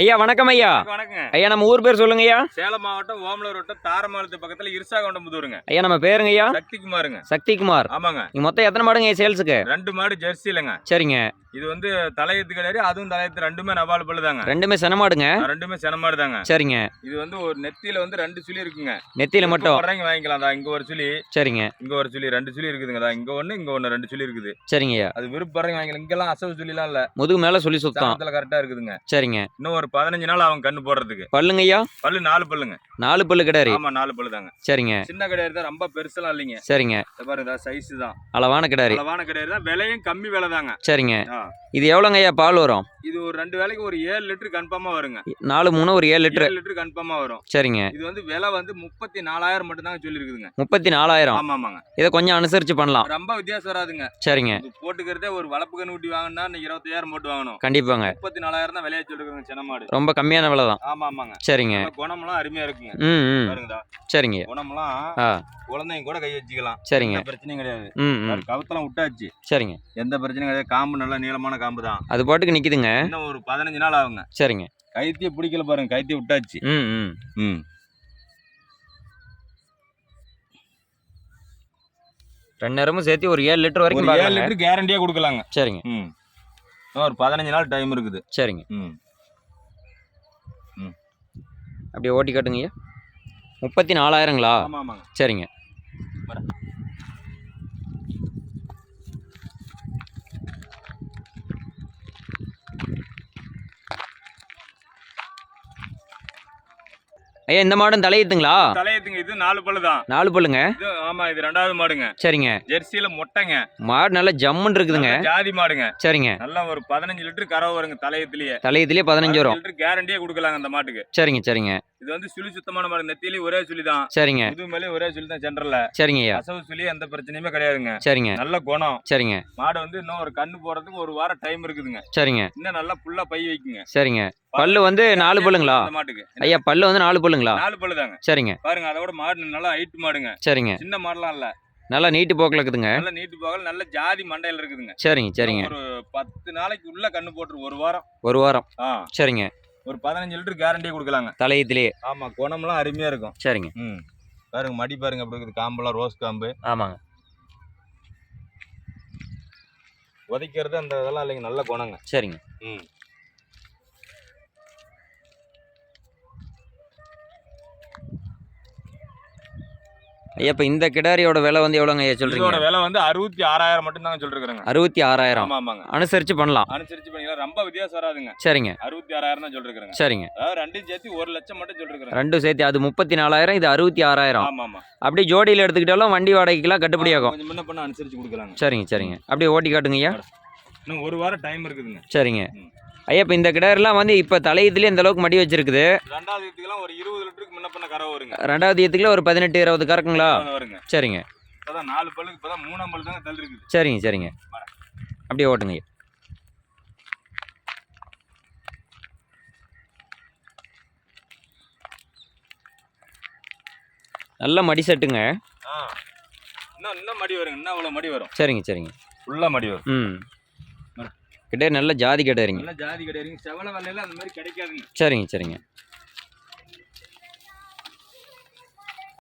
ஐயா வணக்கம் ஐயா. வணக்கங்க. ஐயா நம்ம ஊர் பேர் சொல்லுங்க ஐயா சேலம் மாவட்டம் ஓமலூர் வட்டம் தாரமாலத்து பக்கத்துல இருசாகொண்டம்புதூருங்க ஐயா நம்ம பேருங்க ஐயா சக்திகுமாருங்க. சக்திகுமார். ஆமாங்க. இங்க மொத்தம் எத்தனை மாடுங்க சேல்ஸுக்கு? ரெண்டு மாடு ஜெர்சி இல்லைங்க. சரிங்க. இது வந்து தலையத்து கிடையாது அதுவும் தலையத்து ரெண்டுமே நவால் பல்லுதாங்க. ரெண்டுமே சென மாடுங்க? ரெண்டுமே செனமாடு தாங்க சரிங்க. இது வந்து ஒரு நெத்தியில வந்து ரெண்டு சுழி இருக்குங்க. நெத்தியில மட்டும்? வர்றவங்க வாங்கிக்கலாம். தான் இங்க ஒரு சுழி. சரிங்க. இங்க ஒரு சுழி ரெண்டு சுழி இருக்குதுங்க தான் இங்க ஒண்ணு இங்க ஒண்ணு ரெண்டு சுழி இருக்குது. சரிங்க அது விருப்பம் வாங்கிக்கலாம். இங்கெல்லாம் அசவு சுழிலாம் இல்ல. முதுகு மேல சொல்லி சுத்தம். கரெக்டா இருக்குதுங்க. சரிங்க. இன்னும் ஒரு பதினஞ்சு நாள் அவங்க கண்ணு போடுறதுக்கு. பல்லுங்க ஐயா பல்லு நாலு பல்லுங்க. நாலு பல்லு கிடாரி ஆமா நாலு பல்லு தாங்க சரிங்க. சின்ன கிடையாது தான் ரொம்ப பெருசெல்லாம் இல்லைங்க. சரிங்க. பாருங்க சைஸ் தான். அளவான கிடாரி அளவான கிடையாது தான் விலையும் கம்மி விலை தாங்க. சரிங்க. இது எவ்வளோங்க ஐயா பால் வரும்? இது ஒரு ரெண்டு வேலைக்கு ஒரு ஏழு லிட்டர் கன்ஃபார்மா வருங்க. நாலு மூணு ஒரு ஏழு லிட்டரு. ஏழு லிட்டர் கன்ஃபார்மா வரும். சரிங்க. இது வந்து விலை வந்து முப்பத்தி நாலாயிரம் மட்டும் தாங்க சொல்லிருக்குதுங்க. முப்பத்தி நாலாயிரம் ஆமா ஆமாங்க இதை கொஞ்சம் அனுசரிச்சு பண்ணலாம். ரொம்ப வித்தியாசம் வராதுங்க. சரிங்க. போட்டுக்கிறதே ஒரு வளர்ப்பு கண்ணு ஊட்டி வாங்கினா இன்னைக்கு இருபத்தாயிரம் போட்டு வாங்கணும். கண்டிப்பாங்க. முப்பத்தி நாலாயிரம் தான் விலையா சொல்லிருக்குங்க சின்ன மாடு ரொம்ப கம்மியான விலை தான். ஆமா ஆமாங்க சரிங்க குணமெல்லாம் அருமையா இருக்குங்க. ம் ம். பாருங்கடா. சரிங்க. குணமெல்லாம் குழந்தைங்க கூட கை வச்சுக்கலாம். சரிங்க. பிரச்சனையும் கிடையாது. ம் கவுத்தெல்லாம் விட்டாச்சு. சரிங்க. எந்த பிரச்சனையும் கிடையாது. காம்பு நல்ல நீளமான காம்பு தான். அது பாட்டுக்கு நிக்குதுங்க. இன்னும் ஒரு பதினஞ்சு நாள் ஆகுங்க. சரிங்க. கைத்திய பிடிக்கல பாருங்க கைத்திய விட்டாச்சு. ம் ம். ம். ரெண்டு நேரமும் சேர்த்து ஒரு ஏழு லிட்டர் ஒரு வரைக்கும் ஏழு பார்க்கலாங்க. லிட்டர் கேரண்டியா கொடுக்கலாங்க. சரிங்க. ம். ஒரு பதினஞ்சு நாள் டைம் இருக்குது. சரிங்க. ம். அப்படியே ஓட்டி காட்டுங்க ஐயா. முப்பத்தி நாலாயிரங்களா? ஆமா ஆமாங்க. சரிங்க. ஐயா இந்த மாடும் தலையுத்துங்களா தலையத்துங்க இது நாலு பல்லு தான் நாலு பல்லுங்க? இது ஆமா இது ரெண்டாவது மாடுங்க. சரிங்க. ஜெர்சியில மொட்டைங்க. மாடு நல்லா ஜம்முன்னு இருக்குதுங்க. ஜாதி மாடுங்க. சரிங்க. நல்லா ஒரு பதினஞ்சு லிட்டர் கறவை வருங்க தலையத்திலேயே தலையத்துலேயே பதினஞ்சு வரும். லிட்டர் கேரண்டியே கொடுக்கலாங்க அந்த மாட்டுக்கு. சரிங்க சரிங்க. இது வந்து சுழி சுத்தமான மாடு நெத்தியிலேயே ஒரே சுழி தான். சரிங்க. மேலேயும் ஒரே சுழி தான் சென்டர்ல சரிங்க அசவு சுழி எந்த பிரச்சனையுமே கிடையாதுங்க. சரிங்க. நல்ல குணம். சரிங்க. மாடு வந்து இன்னும் ஒரு கண்ணு போறதுக்கு ஒரு வாரம் டைம் இருக்குதுங்க. சரிங்க. இன்னும் நல்லா புல்லா பை வைக்குங்க. சரிங்க. பல்லு வந்து நாலு பல்லுங்களா? மாட்டுக்கு. ஐயா பல்லு வந்து நாலு பல்லுங்களா? நாலு பல்லு தாங்க. சரிங்க. பாருங்க அதோட மாடு நல்லா ஹைட் மாடுங்க. சரிங்க. சின்ன மாடலாம் இல்ல. நல்லா நீட்டு போக்கில் இருக்குதுங்க. நல்ல நீட்டு போகல நல்ல ஜாதி மண்டையில இருக்குதுங்க. சரிங்க சரிங்க. ஒரு பத்து நாளைக்கு உள்ள கண்ணு போட்டு ஒரு வாரம். ஒரு வாரம். சரிங்க. ஒரு பதினஞ்சு லிட்டர் கேரண்டியே கொடுக்கலாங்க. தலையத்திலேயே ஆமா குணம்லாம் அருமையா இருக்கும். சரிங்க. ம். பாருங்க மடி பாருங்க அப்படி இருக்குது. காம்பெல்லாம் ரோஸ் காம்பு. ஆமாங்க. உதைக்கிறது அந்த இதெல்லாம் இல்லைங்க நல்ல குணங்க. சரிங்க. ம். ஐயா இப்போ இந்த கிடாரியோட விலை வந்து எவ்வளோங்க ஐயா இதோட சொல்றீங்க விலை வந்து அறுபத்தி ஆறாயிரம் மட்டும் தாங்க சொல்லிருக்கிறேங்க. அறுபத்தி ஆறாயிரம். ஆமா ஆமாங்க அனுசரிச்சு பண்ணலாம். அனுசரிச்சு பண்ணிக்கலாம். ரொம்ப வித்தியாசம் வராதுங்க. சரிங்க. அறுபத்தி ஆறாயிரம் தான் சொல்லிருக்கிறேங்க. சரிங்க. அதாவது ரெண்டும் சேர்த்து ஒரு லட்சம் மட்டும் சொல்லிருக்கிறேங்க. ரெண்டும் சேர்த்து அது முப்பத்தி நாலாயிரம் இது அறுபத்தி ஆறாயிரம். ஆமா ஆமா அப்படியே ஜோடியில் எடுத்துக்கிட்டாலும் வண்டி வாடகைக்கெல்லாம் கட்டுப்படி ஆகும் கொஞ்சம் முன்ன பண்ண அனுசரிச்சு கொடுக்கலாங்க. சரிங்க சரிங்க. அப்படியே ஓட்டி காட்டுங்க ஐயா. இன்னும் ஒரு வாரம் டைம் இருக்குதுங்க. சரிங்க. ஐயா இப்போ இந்த கிடாரிலாம் வந்து இப்போ தலையத்துலேயே இந்த அளவுக்கு மடி வச்சிருக்குது. ரெண்டாவது இதுக்கெல்லாம் ஒரு இருபது லிட்டருக்கு முன்ன பண்ண கறவை வருங்க. ரெண்டாவது ஈத்துக்குள்ள ஒரு பதினெட்டு இருபது கறக்குங்களா? வருங்க. சரிங்க. இப்பதான் நாலு பல்லுக்கு இப்பதான் மூணாம் பல்லு தாங்க தள்ளி இருக்குது. சரிங்க சரிங்க. அப்படியே ஓட்டுங்க ஐயா. நல்ல மடி செட்டுங்க. ஆ. இன்னும் இன்னும் மடி வருங்க. இன்னும் அவ்வளவு மடி வரும். சரிங்க சரிங்க. ஃபுல்லா மடி வரும். ம். கிட்டே நல்ல ஜாதி கிடாரிங்க நல்ல ஜாதி கிடையாதுங்க செவல வெள்ளையில அந்த மாதிரி கிடைக்காதுங்க. சரிங்க சரிங்க.